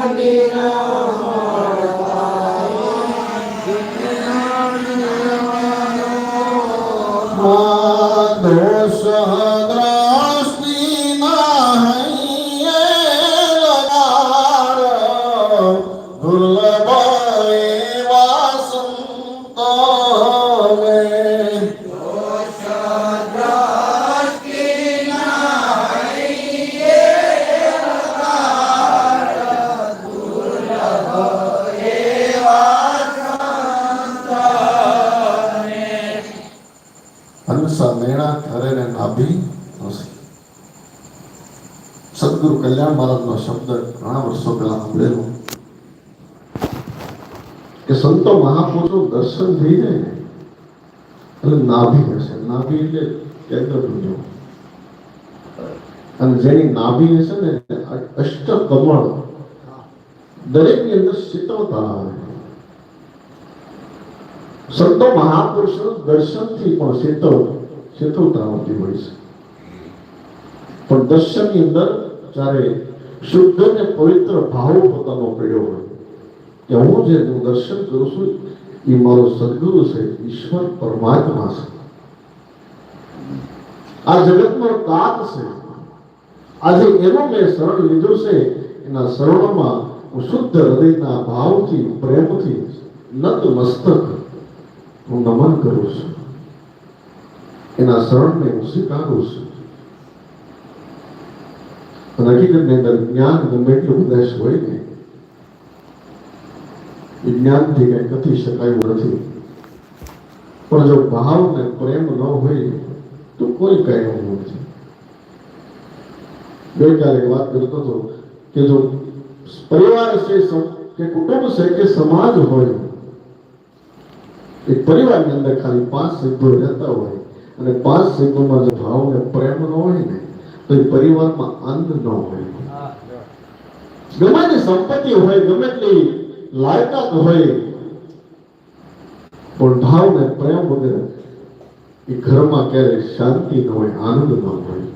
દોષ મેણા ધરે ને નાભી નથી સદગુરુ કલ્યાણ મહારાજનો શબ્દ ઘણા વર્ષો પહેલા સાંભળેલો. કે સંતો મહાપુરુષો દર્શન થઈ જાય ને એટલે નાભી હશે. નાભી એટલે કેન્દ્ર બિંદુ અને જેની નાભી હશે ને અષ્ટ કમળ દરેકની અંદર શીતળતા આવે. સંતો મહાપુરુષો દર્શનથી પણ શીતળ શીતળતા આવતી હોય છે. પણ દર્શનની અંદર જ્યારે શુદ્ધ અને પવિત્ર ભાવ પોતાનો પડ્યો હોય, કે હું જે હું દર્શન કરું છું, એ મારો સદગુરુ છે, ઈશ્વર પરમાત્મા છે. આ જગતનો તાત છે. આજે એનો મેં શરણ લીધું છે, એના શરણોમાં હું શુદ્ધ હૃદયના ભાવથી, પ્રેમથી નત મસ્તક હું નમન કરું છું. એના શરણને હું સ્વીકારું છું અને હકીકતની અંદર જ્ઞાન ગમે એટલું ઉદાસ હોય ને એ જ્ઞાનથી કઈ કથી શકાય એવું નથી પણ જો ભાવ ને પ્રેમ ન હોય તો કોઈ કઈ એવું નથી ગઈકાલે એક વાત કરતો હતો કે જો પરિવાર છે સમ- કે કુટુંબ છે કે સમાજ હોય એક પરિવારની અંદર ખાલી પાંચ સભ્યો રહેતા હોય અને પાંચ સભ્યોમાં જો ભાવ ને પ્રેમ ન હોય ને, તો એ પરિવારમાં આનંદ ન હોય. ગમે તે સંપત્તિ હોય, ગમે તેટલી લાયકાત હોય, પણ ભાવ ને પ્રેમ વગર એ ઘરમાં ક્યારેય શાંતિ ન હોય, આનંદ ન હોય.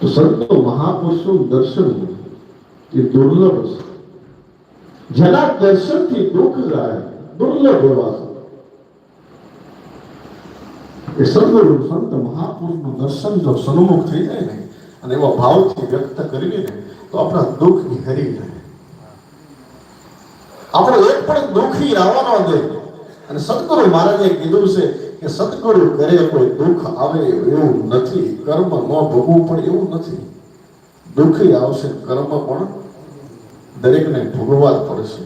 તો સંતો મહાપુરુષનું દર્શન એ દુર્લભ છે. જેના દર્શનથી દુઃખ જાય, દુર્લભ એવા છે એ સદગુરુ સંત મહાપુરુષનું દર્શન જો સન્મુખ થઈ જાય ને, અને એવા ભાવથી વ્યક્ત કરીએ ને તો આપણા દુઃખ હરી જાય. આપણે એક પણ દુઃખી આવવાનો દે અને સદગુરુ મહારાજે કીધું છે કે સદગુરુ કરે કોઈ દુઃખ આવે એવું નથી, કર્મ ન ભોગવું પણ એવું નથી. દુઃખી આવશે, કર્મ પણ દરેકને ભોગવવા જ પડશે.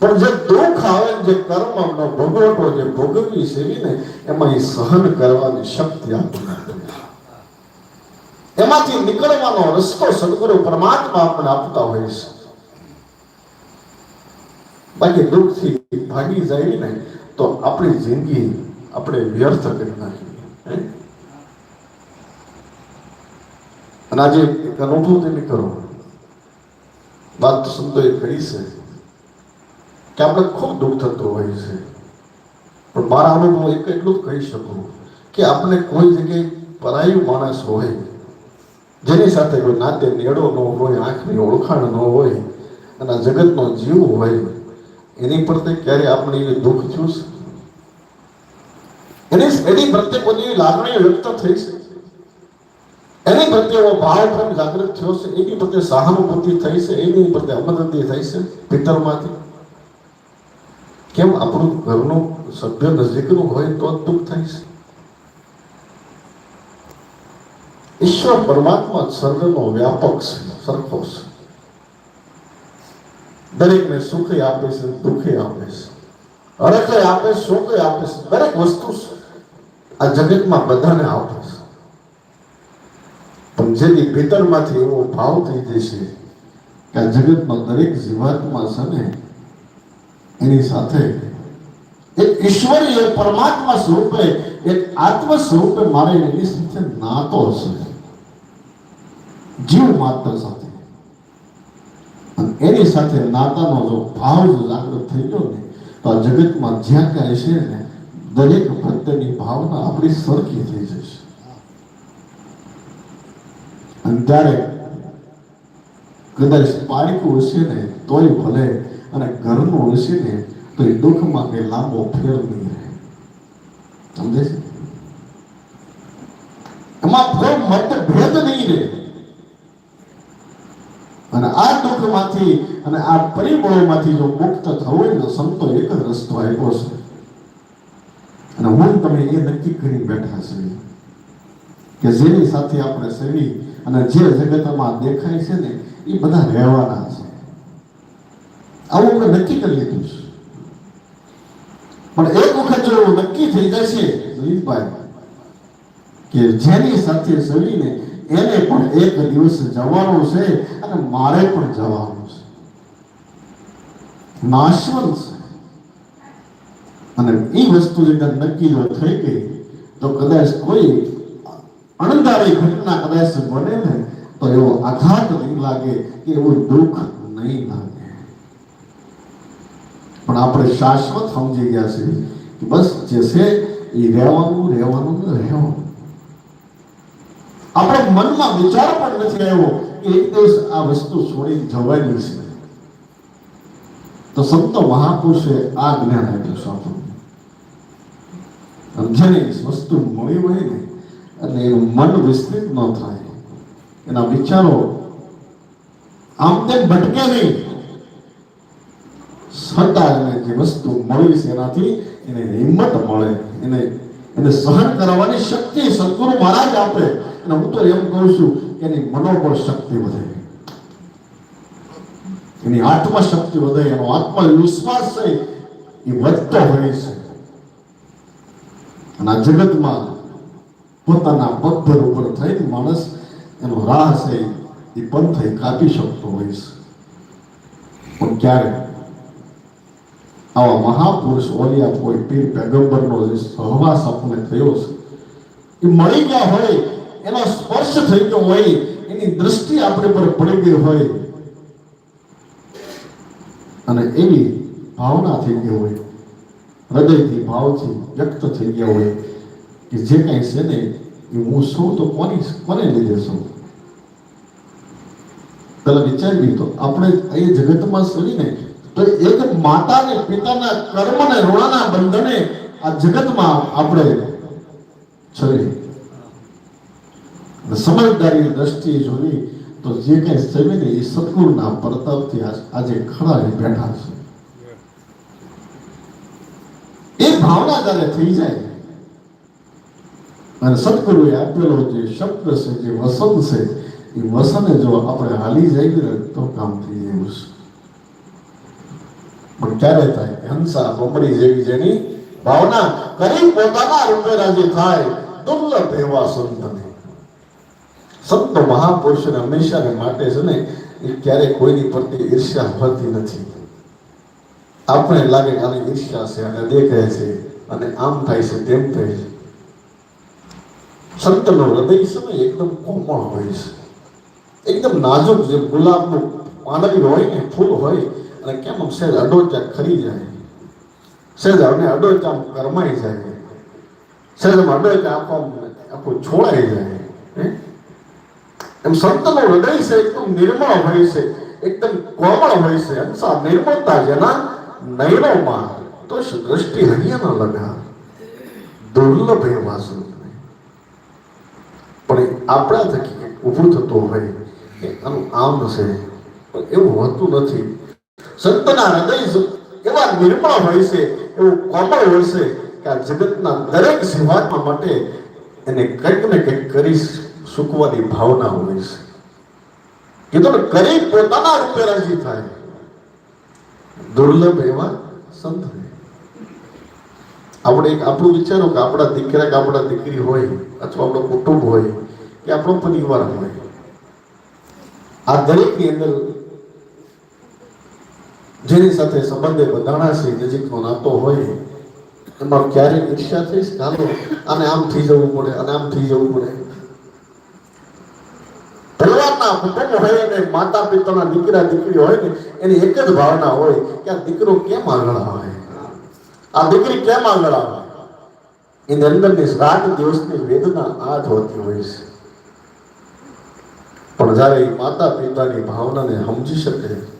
પણ જે દુઃખ આવે, જે કર્મનો ભોગવટો જે ભોગવવી સેવી ને, એમાં એ સહન કરવાની શક્તિ આપણને એમાંથી નીકળવાનો રસ્તો સદગુરુ પરમાત્મા આપણને આપતા હોય છે. બાકી દુઃખથી ભાગી જાય ને, તો આપણી જિંદગી આપણે વ્યર્થ કરી નાખી હે? અને આજે એક અનુભવ તમે કરો વાત સંતોએ કરી છે. કે આપણે ખૂબ દુઃખ થતું હોય છે. પણ મારા અનુભવ એક એટલું જ કહી શકું કે આપણે કોઈ જગ્યાએ પરાયું માણસ હોય, જેની સાથે કોઈ નાતે નેડો ન હોય, આંખની ઓળખાણ ન હોય, અને જગતનો જીવ હોય, એની પ્રત્યે ક્યારે આપણે એ દુઃખ થયું છે? એની એની પ્રત્યે કોઈ એવી લાગણીઓ વ્યક્ત થઈ છે? એની પ્રત્યે એવો ભાવ જાગૃત થયો છે? એની પ્રત્યે સહાનુભૂતિ થઈ છે? એની પ્રત્યે હમદર્દી થઈ છે? પિતરમાંથી? કેમ આપણું ઘરનું સભ્ય નજીકનું હોય તો જ દુઃખ થાય છે? ઈશ્વર પરમાત્મા સર્વનો વ્યાપક છે, સરખો છે. દરેકને સુખે આપે છે, દુઃખે આપે છે. હરખે આપે, સુખે આપે છે. દરેક વસ્તુ આ જગતમાં બધાને આપે છે. પણ જેની ભીતરમાંથી એવો ભાવ થઈ જશે કે આ જગતમાં દરેક જીવાત્મા છે ને એની સાથે એક ઈશ્વરીય પરમાત્મા સ્વરૂપે એક આત્મ સ્વરૂપે મારે એની સાથે નાતો હશે. જીવ માત્ર સાથે. એની સાથે નાતાનો જો ભાવ જો જાગૃત થઈ ગયો ને, તો આ જગતમાં જ્યાં ક્યાંય છે ને, દરેક પ્રત્યેની ભાવના આપણી સરખી થઈ જશે. અને ત્યારે કદાચ પારકું હશે ને, તોય ભલે અને ઘરનું હશે ને, તો એ દુઃખમાં કે લાંબો ફેર નહીં રહે. સમજે છે? એમાં ફેર મતભેદ નહીં રહે. અને આ દુઃખમાંથી અને આ પરિબળોમાંથી જો મુક્ત થવું હોય ને સંતો એક જ રસ્તો આપ્યો છે. અને હું તમે એ નક્કી કરી બેઠા છે કે જેની સાથે આપણે સેવી અને જે જગતમાં દેખાય છે ને, એ બધા રહેવાના છે. આવું આપણે નક્કી કરી લીધું છે. પણ એક વખત જો એવું નક્કી થઈ જશે, રીતભાઈ, કે જેની સાથે સવીને એને પણ એક દિવસ જવાનું છે અને મારે પણ જવાનું છે. નાશવંત છે. અને એ વસ્તુ જે નક્કી જો થઈ ગઈ, તો કદાચ કોઈ અણધારી ઘટના કદાચ બને ને, તો એવો આઘાત નહીં લાગે કે એવું દુઃખ નહીં લાગે. પણ આપણે શાશ્વત સમજી ગયા છે કે બસ જે છે એ રહેવાનું રહેવાનું ને રહેવાનું. આપણે મનમાં વિચાર પણ નથી આવ્યો એક દિવસ આ વસ્તુ છોડી જવાની છે. તો સંતો મહાપુરુષે આ જ્ઞાન આપ્યું આપણને જેને વસ્તુ મળી હોય ને, એટલે એનું મન વિસ્તૃત ન થાય. એના વિચારો આમ તેમ ભટકે નહીં. છતાં એને જે વસ્તુ મળી છે એનાથી એને હિંમત મળે. એને એને સહન કરવાની શક્તિ સદગુરુ મહારાજ આપે. અને હું તો એમ કહું છું કે એની મનોબળ શક્તિ વધે. એની આત્મશક્તિ વધે, એનો આત્મવિશ્વાસ છે, એ વધતો હોય છે. અને આ જગતમાં પોતાના પગભર ઉપર થઈને માણસ એનો રાહ છે, એ પંથ કાપી શકતો હોય છે. પણ ક્યારે? આવા મહાપુરુષ ઓલિયા કોઈ પીર પેગમ્બરનો જે સહવાસ આપણને થયો છે, એ મળી ગયા હોય, એનો સ્પર્શ થઈ ગયો હોય, એની દ્રષ્ટિ આપણી પર પડી ગઈ હોય. અને એવી ભાવના થઈ ગઈ હોય, હૃદયથી ભાવથી વ્યક્ત થઈ ગયા હોય કે જે કાંઈ છે ને, એ હું છું તો કોની, કોને લીધે છું? પેલા વિચારવી તો આપણે એ જગતમાં સડીને તો એક માતા ને પિતાના કર્મ ને ઋણાના બંધને આ જગતમાં આપણે ચડી અને સમજદારી દ્રષ્ટિએ જોઈ તો જે કઈ સમીને એ સદગુરુના પ્રતાપથી આજે ખડા બેઠા છે. એ ભાવના જ્યારે થઈ જાય અને સદગુરુએ આપેલો જે શબ્દ છે, જે વસન છે, એ વસને જો આપણે હાલી જઈએ તો કામ થઈ જાય. છે પણ ક્યારે થાય. હંસા બમરી જેવી જેની ભાવના કરી પોતાના રૂપે રાજી થાય. દુર્લભ એવા સંતને. સંતો મહાપુરુષને હંમેશા માટે છે ને, એ ક્યારે કોઈની પ્રત્યે ઈર્ષ્યા હોતી નથી. આપણે લાગે કે આની ઈર્ષ્યા છે અને દેખે છે અને આમ થાય છે, તેમ થાય છે. સંતનો હૃદય છે ને એકદમ કોમળ હોય છે. એકદમ નાજુક જે ગુલાબનું પાંદડી હોય ને, ફૂલ હોય અને કેમ આમ સહેજ અડોચા ખરી જાય? સહેજ અને અડોચા કરમાઈ જાય. સહેજ આમ અડોચા આખો આખું છોડાઈ જાય? એમ સંતનું હૃદય છે એકદમ નિર્મળ હોય છે, એકદમ કોમળ હોય છે. હંસા નિર્મળતા જેના નૈરોમાં તો દ્રષ્ટિ હૈયા ન લગા દુર્લભ એ સંતને પણ આપણા થકી ઊભું થતું હોય કે આનું આમ છે. એવું હોતું નથી. સંતના હૃદય એવા નિર્મળ હોય છે, એવું કોમળ હોય છે કે આ જગતના દરેક જીવાત્મા માટે એને કંઈક ને કંઈક કરી સુકવાની ભાવના હોય છે. કીધું ને કરી પોતાના રૂપે રાજી થાય. દુર્લભ એવા સંત આપણે એક આપણું વિચારો કે આપણા દીકરા કે આપણા દીકરી હોય અથવા આપણો કુટુંબ હોય કે આપણો પરિવાર હોય. આ દરેકની અંદર જેની સાથે સંબંધે બંધાણાશી નજીકનો નાતો હોય, એમાં ક્યારેક ઈર્ષ્યા થઈશ? ચાલો અને આમ થઈ જવું પડે અને આમ થઈ જવું પડે. પરિવારના કુટુંબ હોય ને માતા પિતાના દીકરા, દીકરી હોય ને, એની એક જ ભાવના હોય કે આ દીકરો કેમ આગળ આવે? આ દીકરી કેમ આગળ આવે? એની અંદરની રાત દિવસની વેદના આ જ હોતી હોય છે. પણ જ્યારે માતા પિતાની ભાવનાને સમજી શકે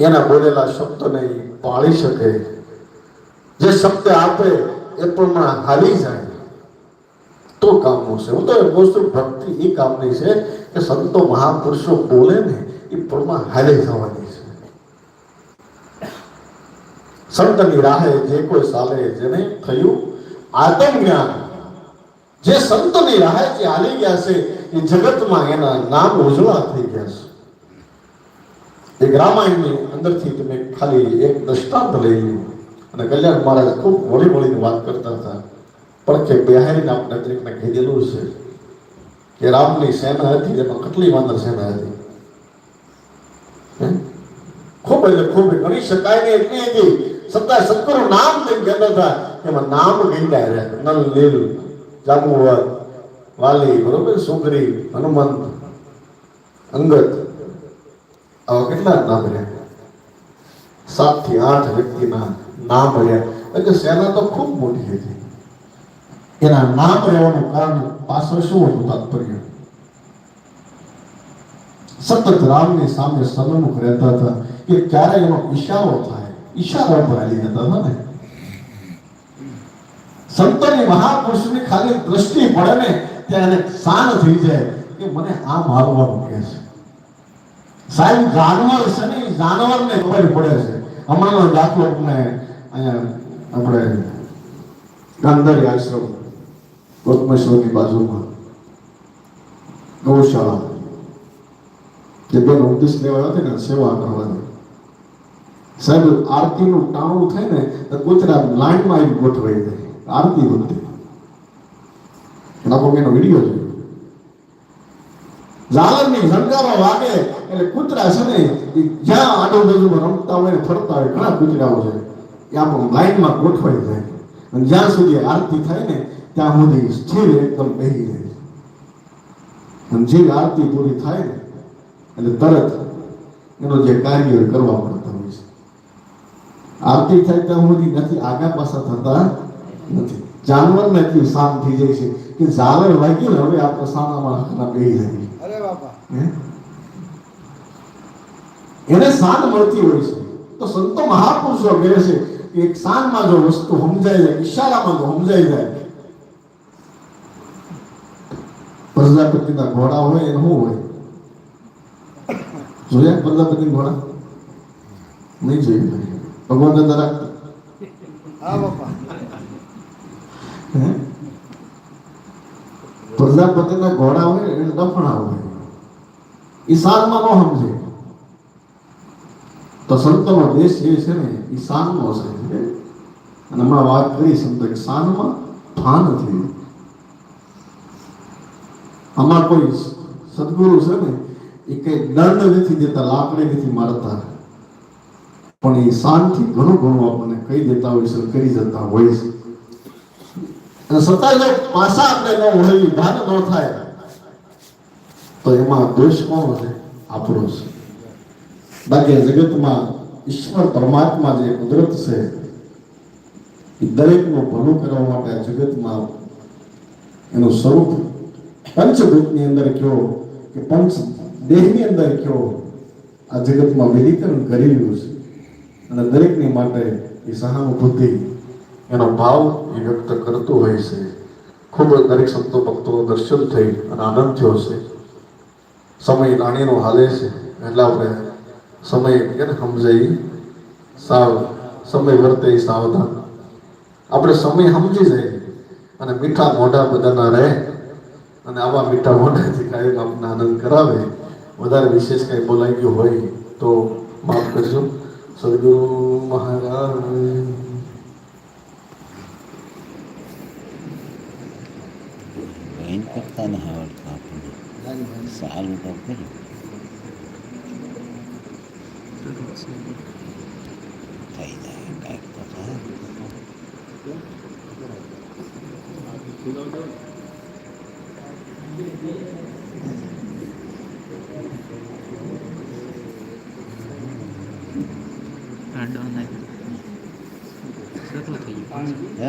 એના બોલેલા શબ્દને પાળી શકે. જે શબ્દ આપે એ પણ હાલી જાય. તો કામનું છે હું તો એ વસ્તુ ભક્તિ એ કામની છે કે સંતો મહાપુરુષો બોલે ને એ પ્રમાણ હાલી જવાની છે. સંતની રાહે જે કોઈ સાલે જેને થયું આત્મ જે સંતની રાહે જે હાલી ગયા છે, એ જગતમાં એના નામ ઉજળા થઈ ગયા છે. એક રામાયણની અંદરથી તમે ખાલી એક દ્રષ્ટાંત લઈ લો. અને કલ્યાણ મહારાજ ખૂબ વળી વળીને વાત કરતા હતા. પણ કે બિહારીને આપણે દરેકને કહેલું છે કે રામની સેના હતી એમાં કેટલી વાંદર સેના હતી? ખૂબ એટલે ખૂબ ગણી શકાય ને એટલી હતી. સત્તા સત્તર નામ લઈને કહેતા હતા. એમાં નામ ગઈડા રહ્યા. નલ, લીલ, જાંબુવર, વાલી, બરોબર? સુગરી હનુમંત, અંગત. આવા કેટલા નામ રહ્યા? સાતથી આઠ વ્યક્તિના નામ રહ્યા. એટલે સેના તો ખૂબ મોટી હતી. એના નામ રહેવાનું કારણ પાછળ શું હતું તાત્પર્ય? સતત રામની સામે સન્મુખ રહેતા હતા. કે ક્યારે એનો ઈશારો થાય. ઈશારો પર હાલી જતા હતા ને. સંતોની મહાપુરુષની ખાલી દ્રષ્ટિ પડે ને ત્યાં એને શાન થઈ જાય. કે મને આમ મારવાનું કહે છે. સાહેબ, જાનવર છે ને, એ જાનવરને ખબર પડે છે. હમણાંનો દાખલો તમને અહીંયા આપણે ગાંધારી આશ્રમ ગૌતમેશ્વરની બાજુમાં ગૌશાળા. જે બેન ઉપદેશ લેવા હતી ને, સેવા કરવાની. સાહેબ, આરતીનું ટાણું થાય ને, તો કૂતરા લાઈનમાં આવી ગોઠવાઈ જાય. આરતી વખતે. એના એનો વીડિયો જોયો. ઝાલરની ઝંકારો વાગે એટલે કૂતરા છે ને એ જ્યાં આજુબાજુમાં રમતા હોય ને ફરતા હોય ઘણા કૂતરાઓ છે. એ આપણું લાઈનમાં ગોઠવાઈ જાય. અને જ્યાં સુધી આરતી થાય ને ત્યાં સુધી સ્થિર એકદમ બેહી જાય અને જે આરતી પૂરી થાય ને એટલે તરત એનો જે કાર્ય કરવા પડતા હોય છે. આરતી થાય ત્યાં સુધી નથી આગા પાછા થતા નથી. જાનવરને એટલી શાંત થઈ જાય છે કે ઝાલર વાગ્યું ને હવે આપણે સાનામાં હકના બેહી જાય. અરે બાપા. હે? એને શાન મળતી હોય છે. તો સંતો મહાપુરુષો કહે છે કે એક શાનમાં જો વસ્તુ સમજાઈ જાય ઈશારામાં જો સમજાઈ જાય. પ્રજાપતિના ઘોડા હોય એ શું હોય? જોયા પ્રજાપતિ ઘોડા? નહીં જોયું. ભગવાન દરા? પ્રજાપતિના ઘોડા હોય એને દફણા હોય. ઈશાનમાં ન સમજે. તો સંતોનો દેશ જે છે ને, એ ઈશાનનો છે અને હમણાં વાત કરી સંતો ઈશાનમાં ભાન નથી. આમાં કોઈ સદગુરુ છે ને, એ કઈ દંડ નથી દેતા, લાકડી નથી મારતા. પણ એ શાંતિ ઘણું ઘણું આપણને કહી દેતા હોય છે, કરી જતા હોય છે. અને છતાં જો પાછા આપણે ન હોય ભાન ન થાય. તો એમાં દોષ કોણ છે આપણો છે. બાકી જગતમાં ઈશ્વર પરમાત્મા જે કુદરત છે એ દરેકનું ભલું કરવા માટે આ જગતમાં એનું સ્વરૂપ પંચભૂતની અંદર કયો કે પંચ દેહની અંદર કયો આ જગતમાં વિલીકરણ રહ્યું છે અને દરેકની માટે એ સહાનુભૂતિ એનો ભાવ એ વ્યક્ત કરતું હોય છે ખૂબ જ દરેક સંતો ભક્તો દર્શન થઈ અને આનંદ થયો છે સમય રાણીનો હાલે છે એટલે આપણે સમય સમજાય ને સાવ સમય વર્તે સાવધાન. આપણે સમય સમજી જાય અને મીઠા મોઢા બધાના રહે અને આવા મીઠા મોઢાથી કાયમ આપણને આનંદ કરાવે. વધારે વિશેષ કંઈ બોલાઈ ગયું હોય તો માફ કરજો. સદગુરુ મહારાજ. કરતા નહીં આવડતું આપણને સારું તો કર્યું થઈ જાય કાંઈક તો થાય હા ડન આવી કેટલું થઈ ગયું હે